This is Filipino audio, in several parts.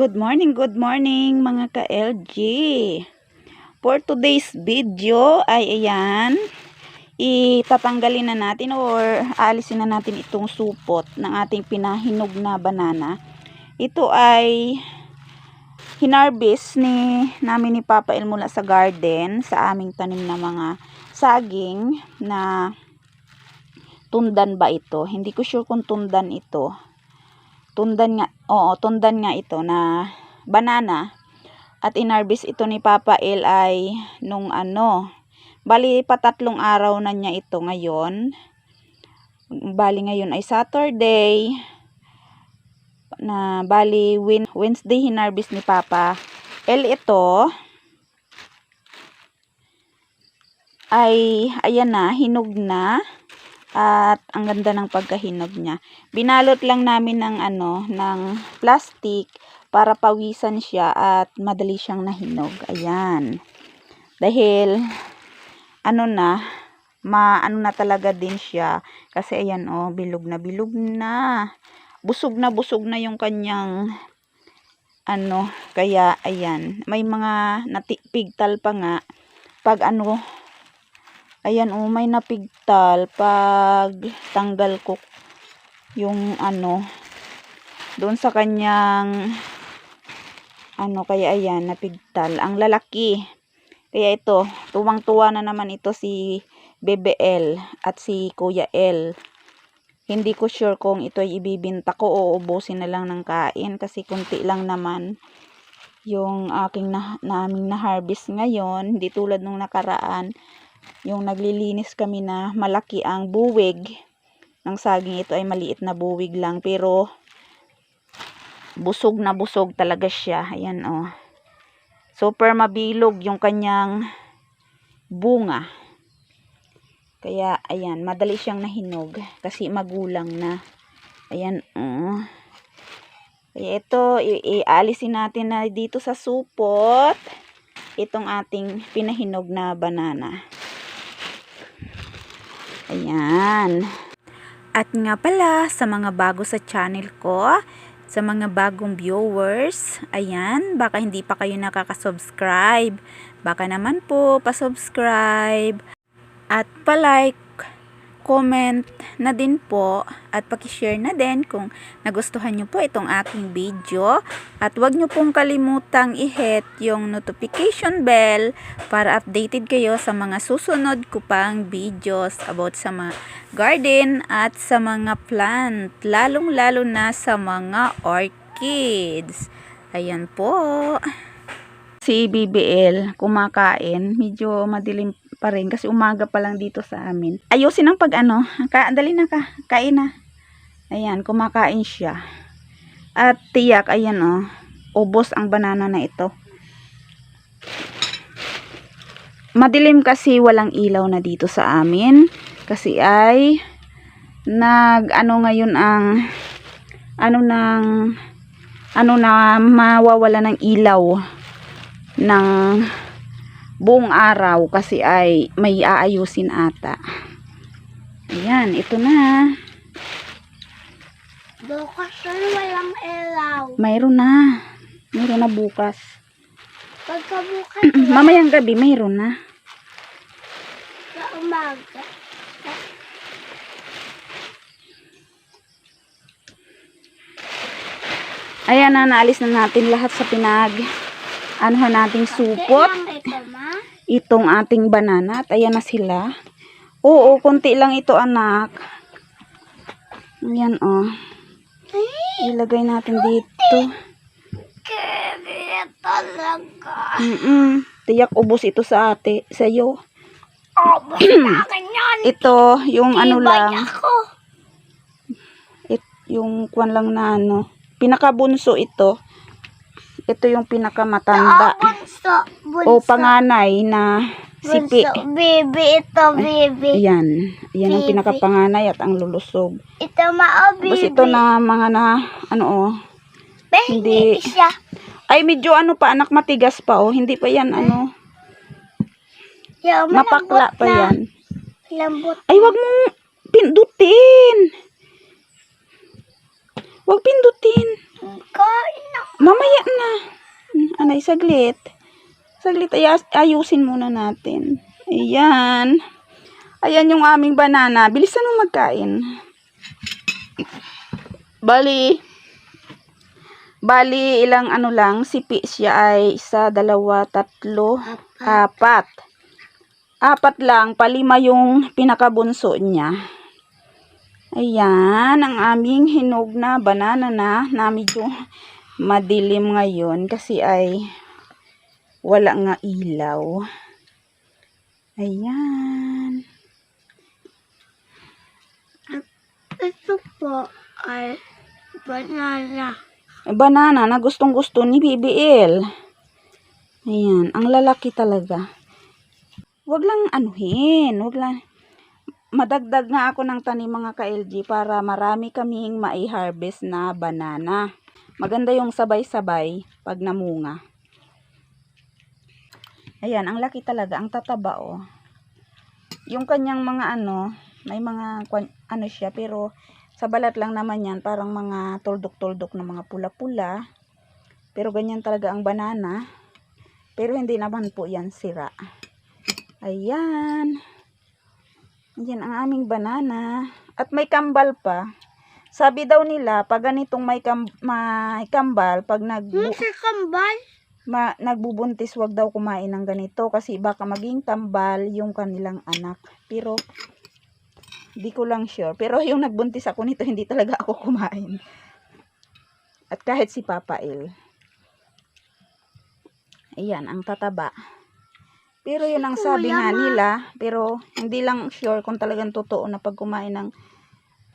Good morning, good morning mga ka-LG. For today's video ay ayan, itatanggalin na natin or aalisin na natin itong supot ng ating pinahinog na banana. Ito ay hinarbis ni namin ni Papa El mula sa garden sa aming tanim na mga saging na tundan ba ito? Hindi ko sure kung tundan ito tundan nga, oo, tundan nga ito na banana. At inarbis ito ni Papa El ay nung ano, bali patatlong araw na niya ito ngayon. Bali ngayon ay Saturday. Na bali Wed- Wednesday hinarbis ni Papa El ito. Ay, ayan na, hinog na. At ang ganda ng pagkahinog niya. Binalot lang namin ng ano, ng plastic para pawisan siya at madali siyang nahinog. Ayan. Dahil ano na, maano na talaga din siya kasi ayan oh, bilog na bilog na. Busog na busog na yung kanyang ano, kaya ayan, may mga natipigtal pa nga pag ano Ayan oh, may napigtal pag tanggal ko yung ano doon sa kanyang ano kaya ayan napigtal. Ang lalaki. Kaya ito tuwang-tuwa na naman ito si BBL at si Kuya L. Hindi ko sure kung ito ay ibibinta ko o ubusin na lang ng kain kasi kunti lang naman yung aking na, naming na harvest ngayon. Hindi tulad nung nakaraan yung naglilinis kami na malaki ang buwig. Ng saging ito ay maliit na buwig lang pero busog na busog talaga siya. Ayan oh. Super mabilog yung kanyang bunga. Kaya ayan madali siyang nahinog kasi magulang na. Ayan oh. Kaya ito ialisin natin na dito sa supot itong ating pinahinog na banana Ayan. At nga pala, sa mga bago sa channel ko, sa mga bagong viewers, ayan, baka hindi pa kayo nakaka-subscribe. Baka naman po, pa-subscribe. At pa-like, comment na din po at pakishare na din kung nagustuhan nyo po itong aking video. At wag nyo pong kalimutang i-hit yung notification bell para updated kayo sa mga susunod ko pang videos about sa mga garden at sa mga plant lalong lalo na sa mga orchids. Ayan po si BBL kumakain medyo madilim pa rin kasi umaga pa lang dito sa amin. Ayusin ang pag ano, ka, na ka, kain na. Ayan, kumakain siya. At tiyak, ayan oh, ubos ang banana na ito. Madilim kasi walang ilaw na dito sa amin. Kasi ay, nag, ano ngayon ang, ano nang, ano na mawawala ng ilaw ng buong araw kasi ay may aayusin ata. Ayan, ito na. Bukas na walang ilaw. Mayroon na. Mayroon na bukas. Pagkabukas Mamayang gabi, mayroon na. sa umaga. Ayan na, naalis na natin lahat sa pinag anuhan nating supot. Itong ating banana. At ayan na sila. Oo, konti lang ito anak. Ayan oh. Ilagay natin dito. Talaga. Mm-mm. Tiyak ubos ito sa ate, sa iyo. Basta ganyan. Ito, yung ano lang, it, yung kwan lang na ano, pinakabunso ito. Ito yung pinakamatanda. Ah. O panganay na sipi. Baby, ito, baby. Ayan. Ayan ang pinakapanganay at ang lulusog. Ito, ma, oh, Tapos baby. ito na mga na, ano oh. Hindi. siya. Ay, medyo ano pa, anak matigas pa oh. Hindi pa yan ano, Yung mapakla pa na. yan. Lambot. Ay, wag mo pindutin. Wag pindutin. Kain na. Mamaya na. Anay, saglit. Saglit, ayusin muna natin. Ayan. Ayan yung aming banana. Bilisan mo magkain. Bali, bali ilang ano lang, sipi siya ay isa, dalawa, tatlo, apat. Apat lang, palima yung pinakabunso niya. Ayan, ang aming hinog na banana na, na medyo madilim ngayon kasi ay wala nga ilaw. Ayan. Ito po ay banana. Banana na gustong gusto ni BBL. Ayan, ang lalaki talaga. Wag lang anuhin, wag lang. Madagdag nga ako ng tanim mga ka-LG para marami kaming mai-harvest na banana. Maganda yung sabay-sabay pag namunga. Ayan, ang laki talaga, ang tataba oh. Yung kanyang mga ano, may mga ano siya pero sa balat lang naman yan, parang mga tuldok-tuldok na mga pula-pula. Pero ganyan talaga ang banana. Pero hindi naman po yan sira. Ayan. Ayan ang aming banana. At may kambal pa. Sabi daw nila, pag ganitong may, kam may kambal, pag nag Hmm, kambal. ma, nagbubuntis, wag daw kumain ng ganito kasi baka maging kambal yung kanilang anak. Pero, di ko lang sure. Pero yung nagbuntis ako nito, hindi talaga ako kumain. At kahit si Papa Il. Ayan, ang tataba. Pero yun ang sabi nga nila, pero hindi lang sure kung talagang totoo na pag kumain ng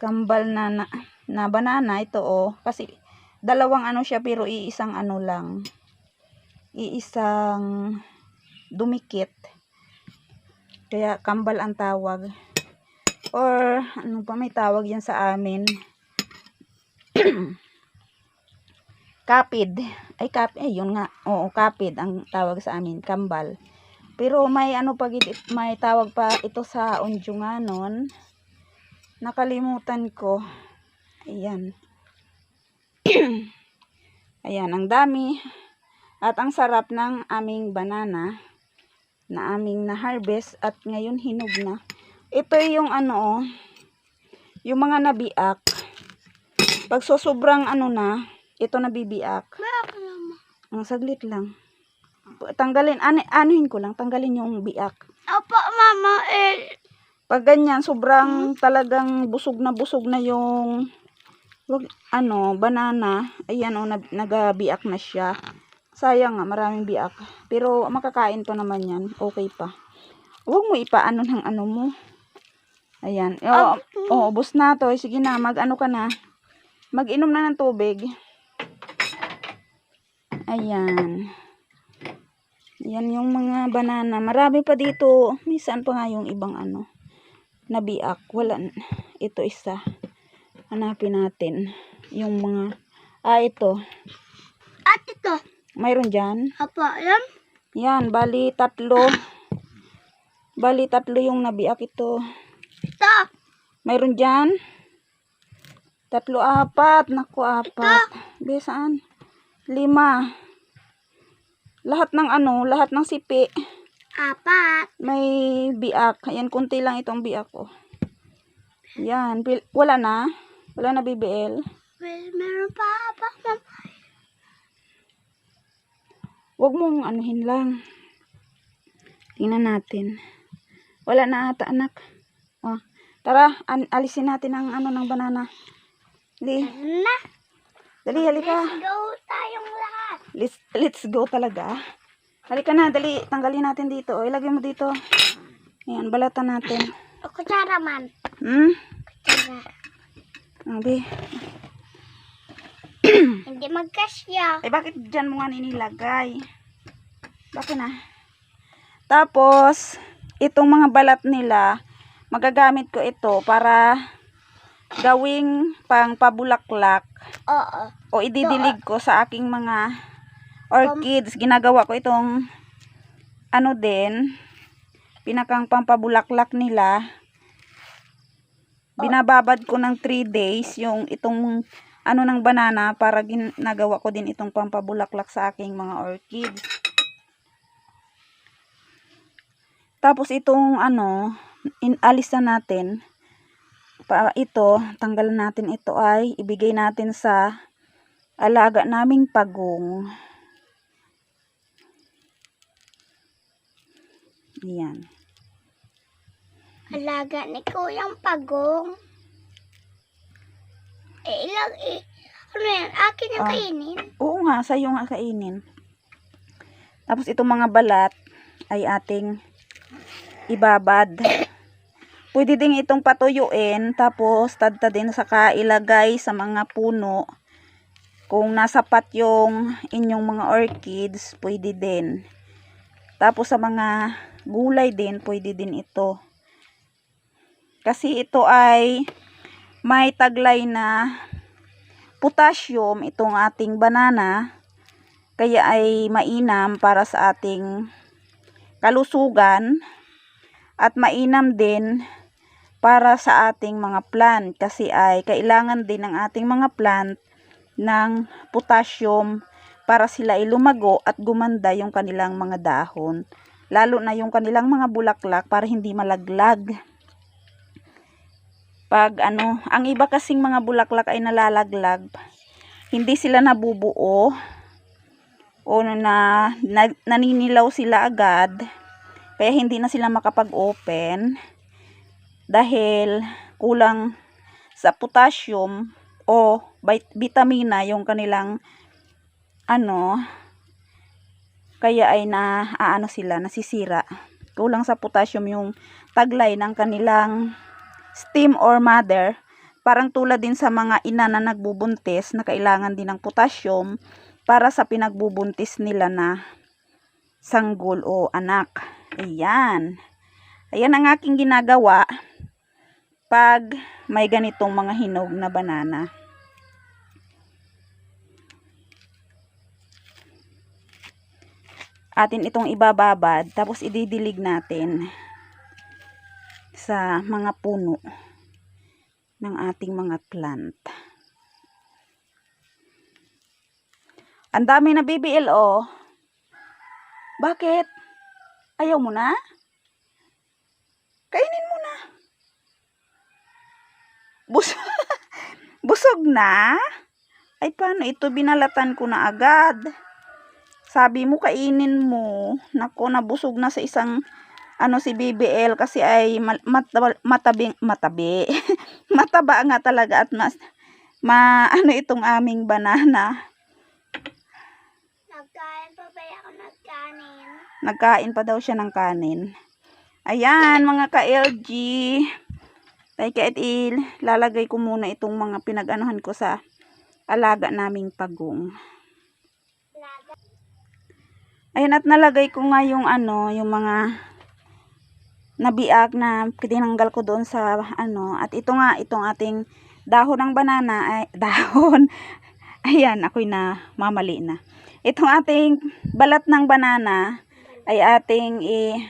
kambal na, na, na banana, ito oh, kasi dalawang ano siya pero iisang ano lang iisang dumikit. Kaya kambal ang tawag. Or ano pa may tawag yan sa amin? kapid. Ay kap eh yun nga. Oo, kapid ang tawag sa amin, kambal. Pero may ano pa gid may tawag pa ito sa Unjunganon. Nakalimutan ko. Ayan. Ayan, ang dami. At ang sarap ng aming banana na aming na-harvest at ngayon hinog na. Ito yung ano oh, yung mga nabiak. Pag so sobrang ano na, ito nabibiak. Ang saglit lang. Tanggalin, ano, anuhin ko lang, tanggalin yung biak. Opo, mama. Eh, Pag ganyan, sobrang talagang busog na busog na yung wag, ano, banana. Ayan o, nag, nagabiak na siya. Sayang nga, maraming biak. Pero makakain pa naman yan. Okay pa. Huwag mo ipaano ng ano mo. Ayan. O, oh, ubos na to. Sige na, mag ano ka na. Mag-inom na ng tubig. Ayan. Yan yung mga banana. Marami pa dito. Minsan pa nga yung ibang ano. Nabiak. Wala. Ito isa. Hanapin natin. Yung mga. Ah, ito. at ito. Mayroon dyan. Opo, yan. Yan. Bali, tatlo. Bali, tatlo yung nabiak ito. Ito. Mayroon dyan. Tatlo, apat. Naku, apat. Be, saan? Lima. Lahat ng ano, lahat ng sipi. Apat. May biak. Ayan, kunti lang itong biak ko. Yan. Pil- wala na. Wala na BBL. Well, meron pa apat, mama. Huwag mong anuhin lang. Tingnan natin. Wala na ata, anak. Oh. Tara, an- alisin natin ang ano ng banana. Dali, dali, halika. Go tayong lahat. Let's, let's go talaga. Halika na, dali. Tanggalin natin dito. O, ilagay mo dito. Ayan, balatan natin. O, kutsara man. Hmm? Kutsara. Abi. Hindi magkasya. Eh, bakit dyan mo nga ninilagay? Bakit na? Tapos, itong mga balat nila, magagamit ko ito para gawing pang pabulaklak Oo. o ididilig ko sa aking mga orchids. Ginagawa ko itong ano din, pinakang pampabulaklak nila. Binababad ko ng 3 days yung itong ano ng banana para ginagawa ko din itong pampabulaklak sa aking mga orchids. Tapos itong ano, inalis na natin. Para ito, tanggalan natin ito ay ibigay natin sa alaga naming pagong. Yan. Alaga ni Kuyang Pagong. Eh, ilang, eh, ano yan? Akin yung Ah. kainin. Oo nga, sa'yo nga kainin. Tapos itong mga balat ay ating ibabad. Pwede din itong patuyuin, tapos tadtadin saka ilagay sa mga puno. Kung nasapat yung inyong mga orchids, pwede din. Tapos sa mga gulay din, pwede din ito. Kasi ito ay may taglay na potassium itong ating banana. Kaya ay mainam para sa ating kalusugan at mainam din para sa ating mga plant. Kasi ay kailangan din ng ating mga plant ng potassium para sila ay lumago at gumanda yung kanilang mga dahon lalo na yung kanilang mga bulaklak para hindi malaglag. Pag ano, ang iba kasing mga bulaklak ay nalalaglag, hindi sila nabubuo. O na, na naninilaw sila agad, kaya hindi na sila makapag-open. Dahil kulang sa potassium o vit- vitamina yung kanilang ano kaya ay na aano sila nasisira kulang sa potassium yung taglay ng kanilang steam or mother, parang tulad din sa mga ina na nagbubuntis na kailangan din ng potassium para sa pinagbubuntis nila na sanggol o anak. Ayan. Ayan ang aking ginagawa pag may ganitong mga hinog na banana. Atin itong ibababad tapos ididilig natin sa mga puno ng ating mga plant. Ang dami na BBL oh. Bakit? Ayaw mo na? Kainin mo na. Bus Busog na? Ay paano ito binalatan ko na agad? Sabi mo kainin mo. Nako nabusog na sa isang ano si BBL kasi ay matabing matabi mataba nga talaga at mas ma ano itong aming banana Nagkain pa ba ako nagkanin? nagkain pa daw siya ng kanin ayan mga ka-LG ay kahit ilalagay ko muna itong mga pinag-anuhan ko sa alaga naming pagong. Ayan at nalagay ko nga yung ano, yung mga nabiak na tinanggal ko doon sa ano. At ito nga, itong ating dahon ng banana, ay, dahon. Ayan, ako'y na mamali na. Itong ating balat ng banana ay ating i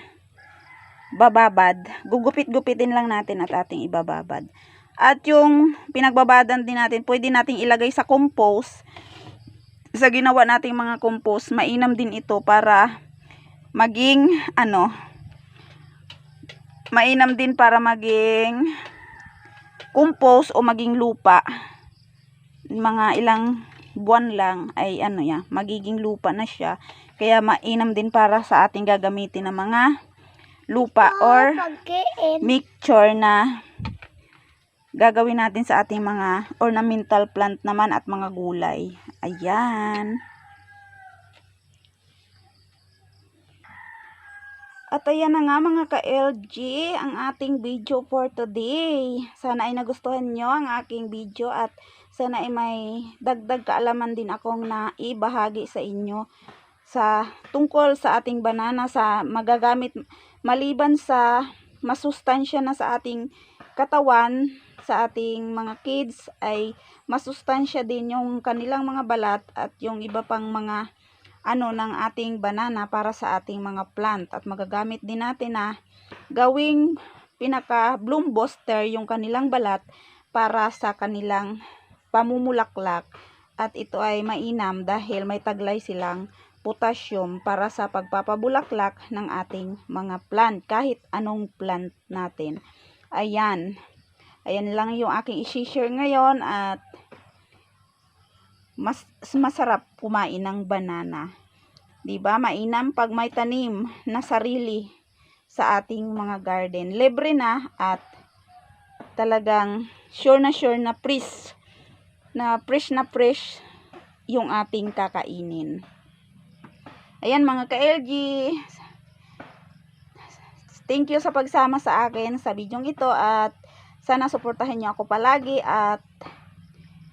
bababad. Gugupit-gupitin lang natin at ating ibababad. At yung pinagbabadan din natin, pwede nating ilagay sa compost sa ginawa nating mga compost, mainam din ito para maging ano mainam din para maging compost o maging lupa. Mga ilang buwan lang ay ano ya, magiging lupa na siya. Kaya mainam din para sa ating gagamitin ng mga lupa or mixture na gagawin natin sa ating mga ornamental plant naman at mga gulay. Ayan. At ayan na nga mga ka-LG, ang ating video for today. Sana ay nagustuhan nyo ang aking video at sana ay may dagdag kaalaman din akong na ibahagi sa inyo sa tungkol sa ating banana sa magagamit maliban sa masustansya na sa ating katawan sa ating mga kids ay masustansya din yung kanilang mga balat at yung iba pang mga ano ng ating banana para sa ating mga plant at magagamit din natin na gawing pinaka bloom booster yung kanilang balat para sa kanilang pamumulaklak at ito ay mainam dahil may taglay silang potassium para sa pagpapabulaklak ng ating mga plant kahit anong plant natin. Ayan. Ayan lang yung aking isi-share ngayon at mas masarap kumain ng banana. 'Di ba? Mainam pag may tanim na sarili sa ating mga garden. Libre na at talagang sure na sure na fresh na fresh na fresh yung ating kakainin. Ayan mga ka-LG. Thank you sa pagsama sa akin sa bidyong ito at sana suportahan niyo ako palagi at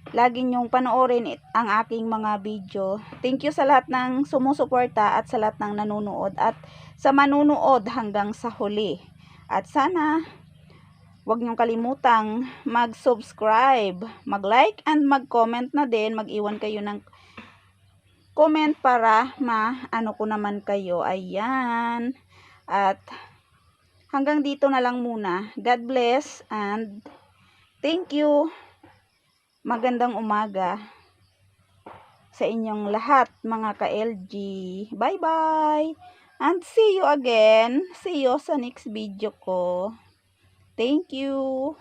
lagi niyong panoorin ang aking mga video. Thank you sa lahat ng sumusuporta at sa lahat ng nanonood at sa manunood hanggang sa huli. At sana Huwag niyong kalimutang mag-subscribe, mag-like, and mag-comment na din. Mag-iwan kayo ng comment para ma-ano ko naman kayo. Ayan. At hanggang dito na lang muna. God bless and thank you. Magandang umaga sa inyong lahat mga ka-LG. Bye-bye. And see you again. See you sa next video ko. Thank you.